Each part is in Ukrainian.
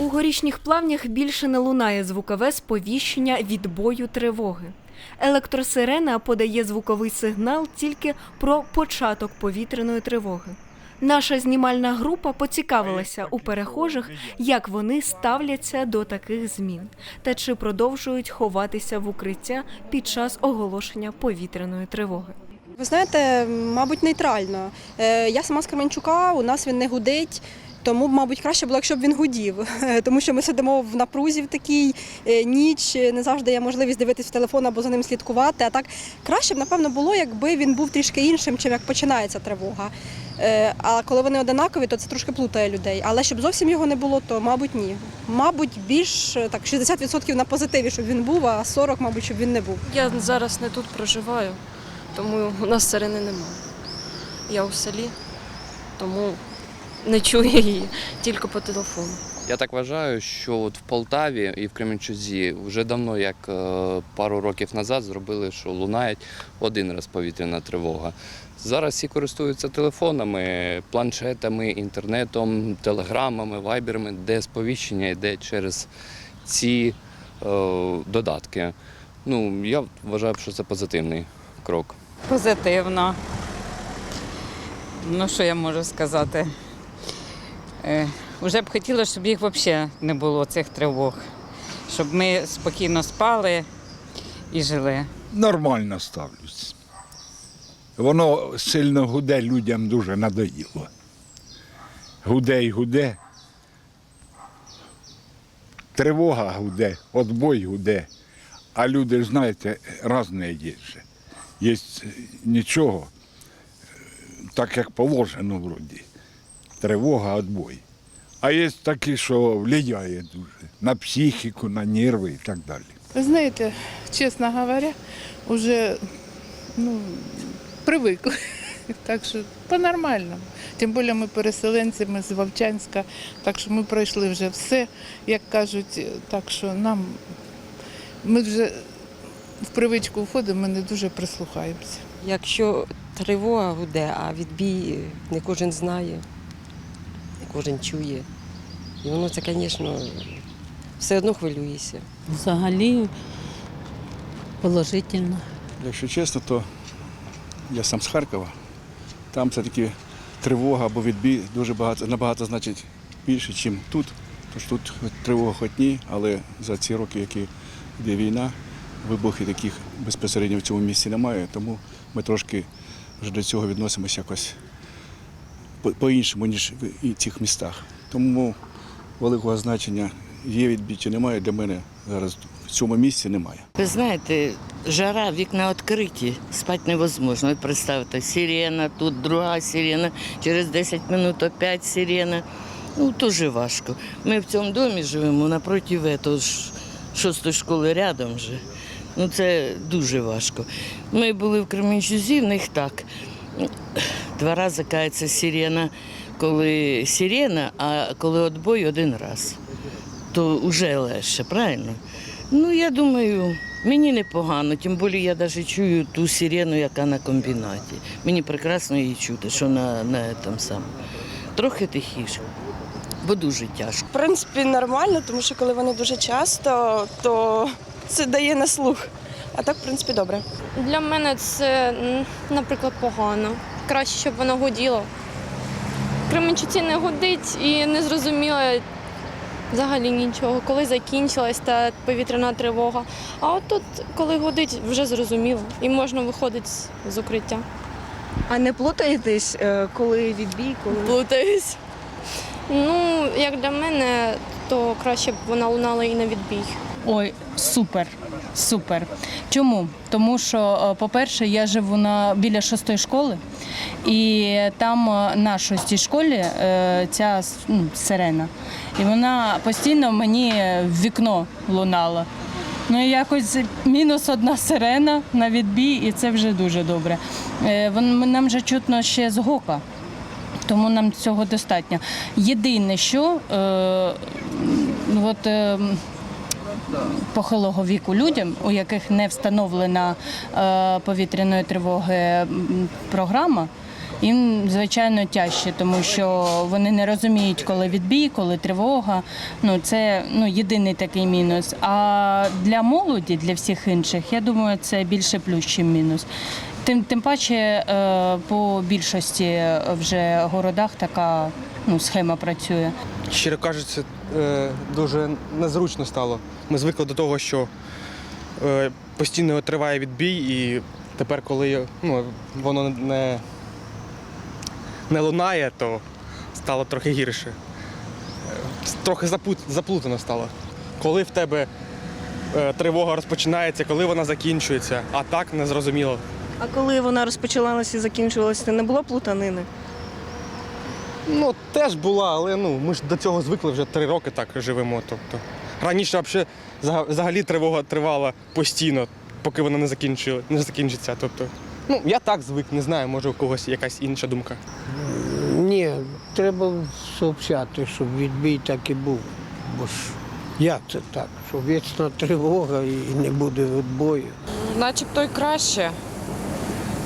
У горішніх плавнях більше не лунає звукове сповіщення відбою тривоги. Електросирена подає звуковий сигнал тільки про початок повітряної тривоги. Наша знімальна група поцікавилася у перехожих, як вони ставляться до таких змін та чи продовжують ховатися в укриття під час оголошення повітряної тривоги. Ви знаєте, мабуть, нейтрально. Е, Я сама з Кременчука, у нас він не гудить. Тому, мабуть, краще було, якщо б він гудів, тому що ми сидимо в напрузі в такій е, ніч, не завжди є можливість дивитись в телефон або за ним слідкувати. А так краще б, напевно, було, якби він був трішки іншим, чим як починається тривога. Е, А коли вони одинакові, то це трошки плутає людей. Але щоб зовсім його не було, то мабуть ні. Мабуть, більш е, так 60% на позитиві, щоб він був, а 40%, мабуть, щоб він не був. Я зараз не тут проживаю, тому у нас сирени немає. Я у селі, тому не чую її тільки по телефону. Я так вважаю, що от в Полтаві і в Кременчузі вже давно, як е, пару років назад, зробили, що лунає один раз повітряна тривога. Зараз всі користуються телефонами, планшетами, інтернетом, телеграмами, вайберами, де сповіщення йде через ці е, додатки. Ну, я вважаю, що це позитивний крок. Позитивно. Ну, що я можу сказати? Е, Уже б хотілося, щоб їх взагалі не було, цих тривог. Щоб ми спокійно спали і жили. Нормально ставлюсь. Воно сильно гуде, людям дуже надоїло. Гуде й гуде. Тривога гуде, отбой гуде. А люди знаєте, різне є. Є нічого, е, так як положено вроді. Тривога, отбой. А є такі, що впливає дуже на психіку, на нерви і так далі. Вы знаете, честно говоря, уже ну, привыкли. Так що по-нормальному. Тим більше ми переселенці, ми з Вовчанська, так що ми пройшли вже все, як кажуть, так що нам ми вже в привичку входимо, ми не дуже прислухаємося. Якщо тривога гуде, а відбій не кожен знає, кожен чує. І воно це, звісно, все одно хвилюєшся. Взагалі положительно. Якщо чесно, то я сам з Харкова. Там все-таки тривога або відбій дуже багато, набагато значить більше, ніж тут. Тож тут тривога хоч ні, але за ці роки, які йде війна, вибухів таких безпосередньо в цьому місці немає, тому ми трошки вже до цього відносимося якось по-іншому, ніж в цих містах. Тому великого значення є відбій чи немає для мене зараз в цьому місці немає. Ви знаєте, жара, вікна відкриті, спати невозможно. От представте, сирена, тут друга сирена, через 10 минут опять сирена. Ну, дуже важко. Ми в цьому домі живемо напроти этого шостої школи рядом же. Ну, це дуже важко. Ми були в Кременчузі, в них так. Два рази кається сирена, коли сирена, а коли отбой один раз. То вже легше, правильно? Ну, я думаю, мені непогано, тим більше я навіть чую ту сирену, яка на комбінаті. Мені прекрасно її чути, що на, на там сам. Трохи тихіше, бо дуже тяжко. В принципі, нормально, тому що коли вони дуже часто, то це дає на слух. А так, в принципі, добре. Для мене це, наприклад, погано. Краще, щоб воно гуділо. В Кременчуці не гудить і не зрозуміло взагалі нічого, коли закінчилась та повітряна тривога. А от тут, коли гудить, вже зрозуміло. І можна виходити з- з укриття. А не плутаєтесь, е, коли відбій, коли Плутаюсь. Ну, як для мене, то краще б вона лунала і на відбій. Ой, супер. Супер. Чому? Тому що, е, по-перше, я живу на біля шостої школи, і там е, на шостій школі е, ця ну, сирена. І вона постійно мені в вікно лунала. Ну якось мінус одна сирена на відбій, і це вже дуже добре. Нам вже чутно ще з гока. Тому нам цього достатньо. Єдине, що е, от, е, похилого віку людям, у яких не встановлена е, повітряної тривоги програма, їм звичайно тяжче, тому що вони не розуміють, коли відбій, коли тривога. Ну це ну єдиний такий мінус. А для молоді, для всіх інших, я думаю, це більше плюс, ніж мінус. Тим, тим паче е, по більшості вже городах така ну, схема працює. щиро кажучи, е, дуже незручно стало. Ми звикли до того, що е, постійно триває відбій, і тепер, коли ну, воно не, не лунає, то стало трохи гірше. Трохи запут- заплутано стало. Коли в тебе е, тривога розпочинається, коли вона закінчується, а так не зрозуміло. А коли вона розпочиналася і закінчувалася, не було плутанини? Ну, теж була, але ну, ми ж до цього звикли вже три роки так живемо. Тобто. Раніше взагалі, взагалі тривога тривала постійно, поки вона не, закінчила, не закінчиться. Тобто, ну, я так звик, не знаю, може у когось якась інша думка. Ні, треба сообщати, щоб відбій так і був. Бо ж як це так? Що вічна тривога і не буде відбою. Начебто й краще.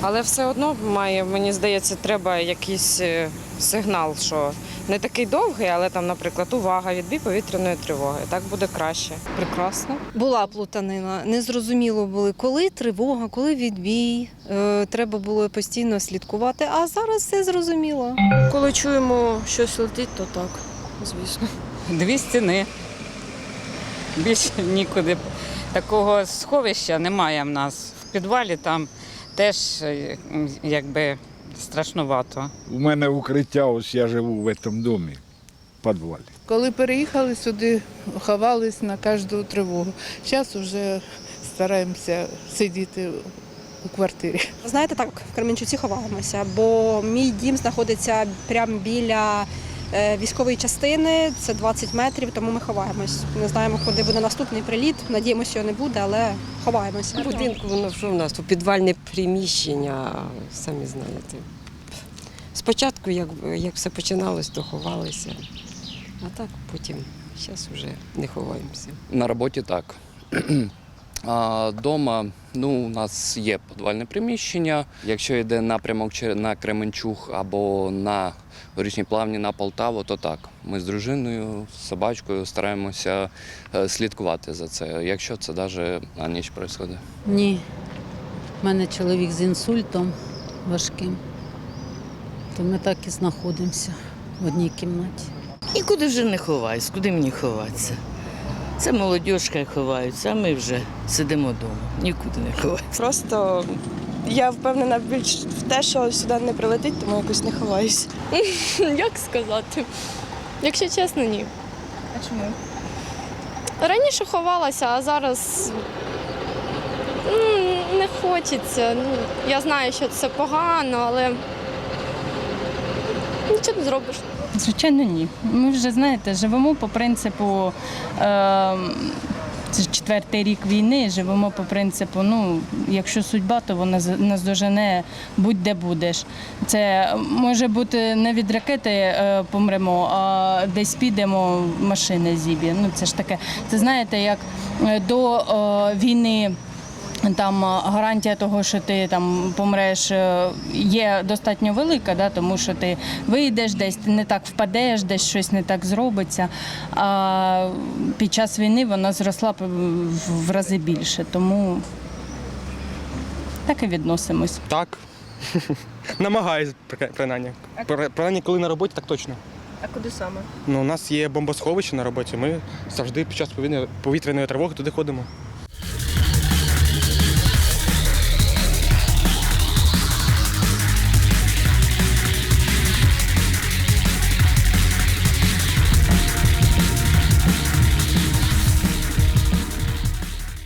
Але все одно має, мені здається, треба якийсь е, сигнал, що не такий довгий, але там, наприклад, увага, відбій повітряної тривоги. Так буде краще. Прекрасно. Була плутанина. Незрозуміло було, коли тривога, коли відбій. Е, треба було постійно слідкувати, а зараз все зрозуміло. Коли чуємо, щось летить, то так, звісно. Дві стіни. Більше нікуди. Такого сховища немає в нас. В підвалі там теж е, якби страшнувато. У мене укриття, ось я живу в цьому домі, в підвалі. Коли переїхали сюди, ховались на кожну тривогу. Зараз вже стараємося сидіти у квартирі. Знаєте, так, в Кременчуці ховаємося, бо мій дім знаходиться прямо біля військової частини, це 20 метрів, тому ми ховаємось. Не знаємо, куди буде наступний приліт. Надіємося, його не буде, але ховаємося. В будинку воно що в нас? У підвальне приміщення, самі знаєте. Спочатку, як, як все починалось, то ховалися. А так потім, зараз вже не ховаємося. На роботі так. А дома ну, у нас є підвальне приміщення. Якщо йде напрямок на Кременчуг або на горішні плавні на Полтаву, то так. Ми з дружиною, з собачкою стараємося е, слідкувати за це. Якщо це навіть на ніч відбувається. Ні. У мене чоловік з інсультом важким. То ми так і знаходимося в одній кімнаті. Нікуди вже не ховаюсь, куди мені ховатися. Це молодіж хай ховаються, а ми вже сидимо вдома, нікуди не ховаємося. Просто я впевнена більш в те, що сюди не прилетить, тому якось не ховаюсь. Як сказати? Якщо чесно, ні. А чому? Раніше ховалася, а зараз не хочеться. Ну, я знаю, що це погано, але нічого не зробиш. Звичайно, ні. Ми вже знаєте, живемо по принципу. Е, це четвертий рік війни, живемо по принципу, ну, якщо судьба, то вона нас дожене будь-де будеш. Це може бути не від ракети е, помремо, а десь підемо, машина зіб'є. Ну, це ж таке. Це знаєте, як е, до е, війни. Там гарантія того, що ти там помреш, е, є достатньо велика, да, тому що ти вийдеш десь, ти не так впадеш, десь щось не так зробиться. А під час війни вона зросла в рази більше, тому так і відносимось. Так. Намагаюсь, принаймні. Принаймні, коли на роботі, так точно. А куди саме? Ну, у нас є бомбосховище на роботі. Ми завжди під час повітряної тривоги туди ходимо.